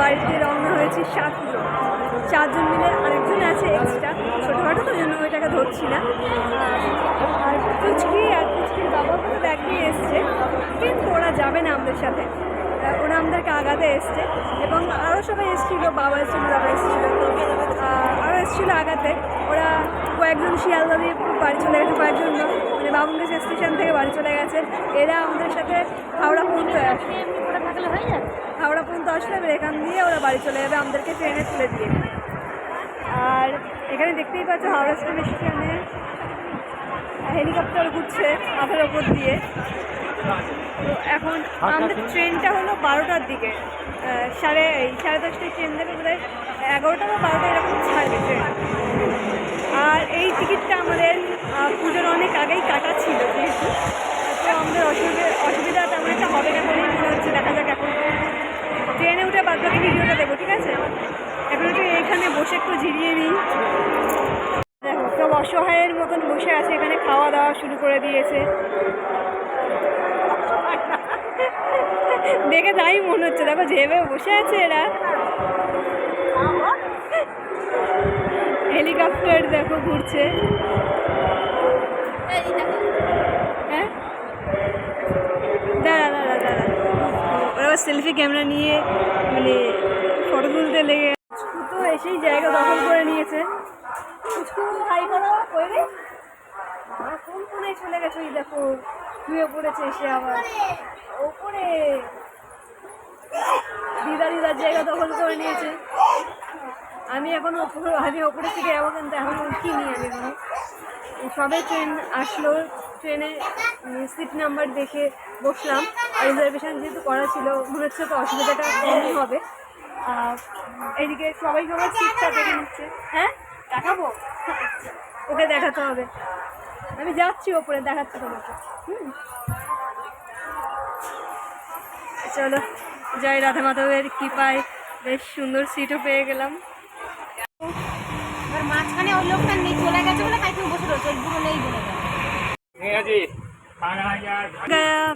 বাড়িতে রওনা হয়েছি সাতজন। চারজন মিলে আরেকজন আছে এক্সট্রা ছোটোখাটো তো জন্য ওইটাকে ধরছি না। আর পুচকি আর পুচকির বাবা কোনো ব্যাগ নিয়ে এসছে। কিন্তু ওরা যাবে না আমাদের সাথে। ওরা আমাদেরকে আগাতে এসছে। এবং আরও সবাই এসেছিল, বাবা এসেছিল, দাদা এসেছিল। আরও এসেছিল আগাতে। ওরা কয়েকজন শিয়ালদা দিয়ে বাড়ি চলে গেছে কয়েকজন মানে বাবুনগাছি স্টেশন থেকে বাড়ি চলে গেছে। এরা আমাদের সাথে হাওড়া পর্যন্ত আসবে হাওড়া পর্যন্ত আসলে এবার এখান দিয়ে ওরা বাড়ি চলে যাবে আমাদেরকে ট্রেনে তুলে দিয়ে। আর এখানে দেখতেই পাচ্ছ হাওড়া স্টেশনে হেলিকপ্টার ঘুরছে মাথার ওপর দিয়ে। তো এখন আমাদের ট্রেনটা হলো বারোটার দিকে। সাড়ে এই সাড়ে দশটায় ট্রেন দেবে বোধ হয় এগারোটা বা বারোটা এরকম ছাড়বে ট্রেন। আর এই টিকিটটা আমাদের পুজোর অনেক আগেই কাটা ছিল যেহেতু। আমাদের অসুবিধা অসুবিধা তেমন একটা হবে না বলেই মনে হচ্ছে। দেখা যাক এখন। ট্রেনে উঠে বাদ বাকি ভিডিওটা দেবো ঠিক আছে? এখন একটু এখানে বসে একটু জিরিয়ে নিই। দেখো সব অসহায়ের মতন বসে আছে এখানে খাওয়া দাওয়া শুরু করে দিয়েছে। দেখে তাই মনে হচ্ছে। দেখো যেভাবে বসে আছে এরা। হেলিকপ্টার দেখো ঘুরছে। হ্যাঁ? সেলফি ক্যামেরা নিয়ে মানে ফটো তুলতে লেগে তো এসেই জায়গা দখল করে নিয়েছে। হাই করো কই কোন কোনায় চলে গেছে ওই দেখো? শুয়ে পড়েছে এসে আবার। ওপরে। দিদা দিদার জায়গা দখল করে নিয়েছে। আমি এখন ওপরে আমি ওপরে থেকে যাব কিন্তু এখন উঠিনি আমি কোনো সবে ট্রেন আসলো। ট্রেনে সিট নাম্বার দেখে বসলাম। রিজার্ভেশন যেহেতু করা ছিল, মনে হচ্ছে তো অসুবিধাটা কমই হবে। এদিকে সবাই সবার সিটটা দেখে নিচ্ছে। হ্যাঁ? দেখাবো? ওকে দেখাতে হবে। আমি যাচ্ছি ওপরে, দেখাচ্ছি তোমাকে। হুম। চলো জয় রাধা মাধবের কৃপায় বেশ সুন্দর সিটও পেয়ে গেলাম। মাঝখানে ওই লোকটা নেই, চলে গেছে বলে তাই তুমি বসে রয়েছে ওই বুড়ো নেই বলে গেল। গয়া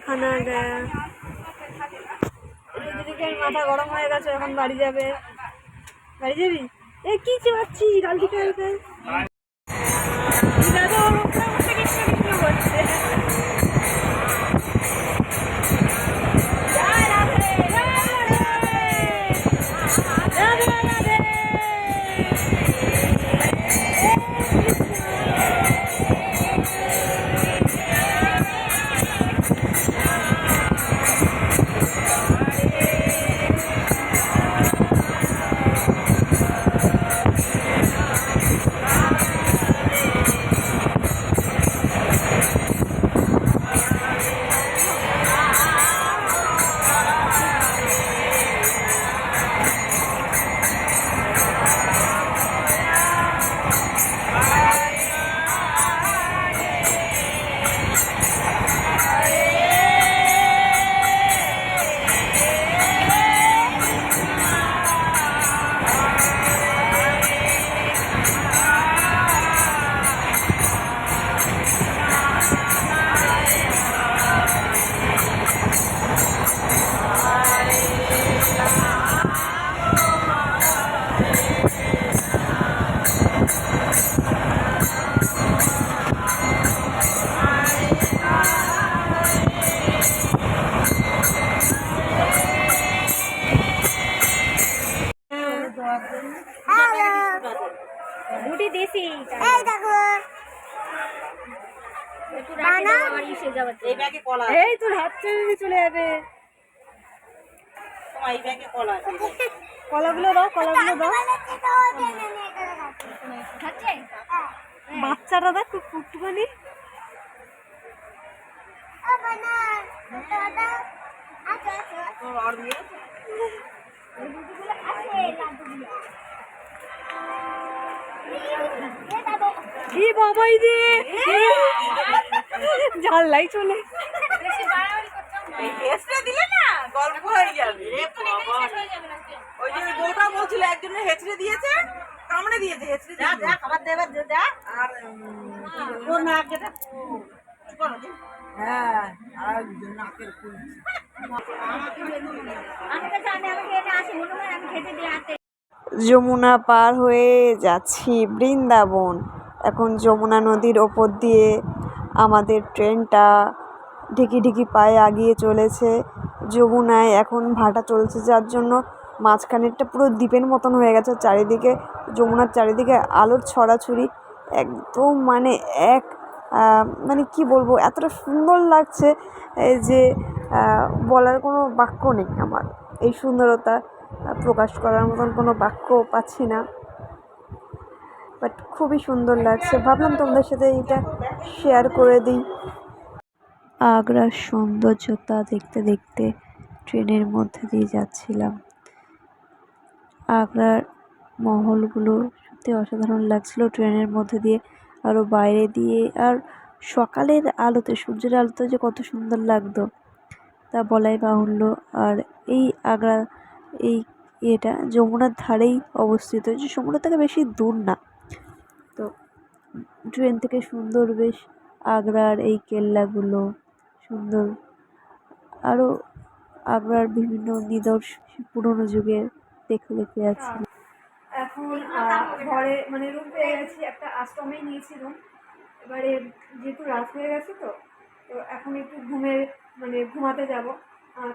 খানা গয়া মাথা গরম হয়ে গেছে, এখন বাড়ি যাবে। বাড়ি যাবি? এ, কি চাচ্ছি কালকে কালকে এই ব্যাগে কলা এই তোর হাত চলে যাবে। কলাগুলো দাও দাও। খাচ্ছে? বাচ্চাটা দেখ খুব দিয়ে দাদা কি বাবাই রে? ঝাল্লাই চলে দিলে না গল্প হয়ে যাবে। হয়ে ওই যে বউটা হেঁচড়ে দিয়েছে কামড়ে দিয়েছে হেঁচড়ে যা যা খাবার দেবে যা আর ও নাক যেটা হ্যাঁ আর নাকের ফুল আমি তো জানি আমি খেতে আসি মনে হয় আমি খেতে দিয়ে আসতে যমুনা পার হয়ে যাচ্ছি বৃন্দাবন। এখন যমুনা নদীর ওপর দিয়ে আমাদের ট্রেনটা ঢিকি ঢিকি পায়ে আগিয়ে চলেছে। যমুনায় এখন ভাটা চলছে, যার জন্য মাঝখানেরটা পুরো দ্বীপের মতন হয়ে গেছে। চারিদিকে, যমুনার চারিদিকে আলোর ছড়াছড়ি একদম মানে এক মানে কি বলব, এতটা সুন্দর লাগছে যে বলার কোনো বাক্য নেই আমার। এই সুন্দরতা প্রকাশ করার মতন কোনো বাক্য পাচ্ছি না। বাট খুবই সুন্দর লাগছে। ভাবলাম তোমাদের সাথে এটা শেয়ার করে দিই। আগ্রার সৌন্দর্যতা দেখতে দেখতে ট্রেনের মধ্যে দিয়ে যাচ্ছিলাম। আগ্রার মহলগুলো সত্যি অসাধারণ লাগছিল। ট্রেনের মধ্যে দিয়ে আরও বাইরে দিয়ে আর সকালের আলোতে, সূর্যের আলোতে যে কত সুন্দর লাগতো তা বলাই বাহুল্য। আর এই আগ্রা, এই ইয়েটা যমুনার ধারেই অবস্থিত। যে সমুদ্র থেকে বেশি দূর না। ট্রেন থেকে সুন্দর বেশ আগ্রার এই কেল্লাগুলো, সুন্দর। আরও আগ্রার বিভিন্ন নিদর্শন পুরোনো যুগের দেখে দেখে যাচ্ছি এখন ঘরে মানে রুম পেয়ে গেছি, একটা আশ্রমেই নিয়েছি রুম এবারে যেহেতু রাত হয়ে গেছে তো তো এখন একটু ঘুমের মানে ঘুমাতে যাব।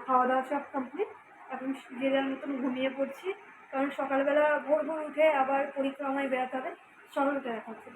খাওয়া দাওয়া সব কমপ্লিট এখন যে যার মতন ঘুমিয়ে পড়ছি। কারণ সকালবেলা ভোর ভোর উঠে আবার পরিক্রমায় বেড়াতে হবে। চলো দেখা হচ্ছে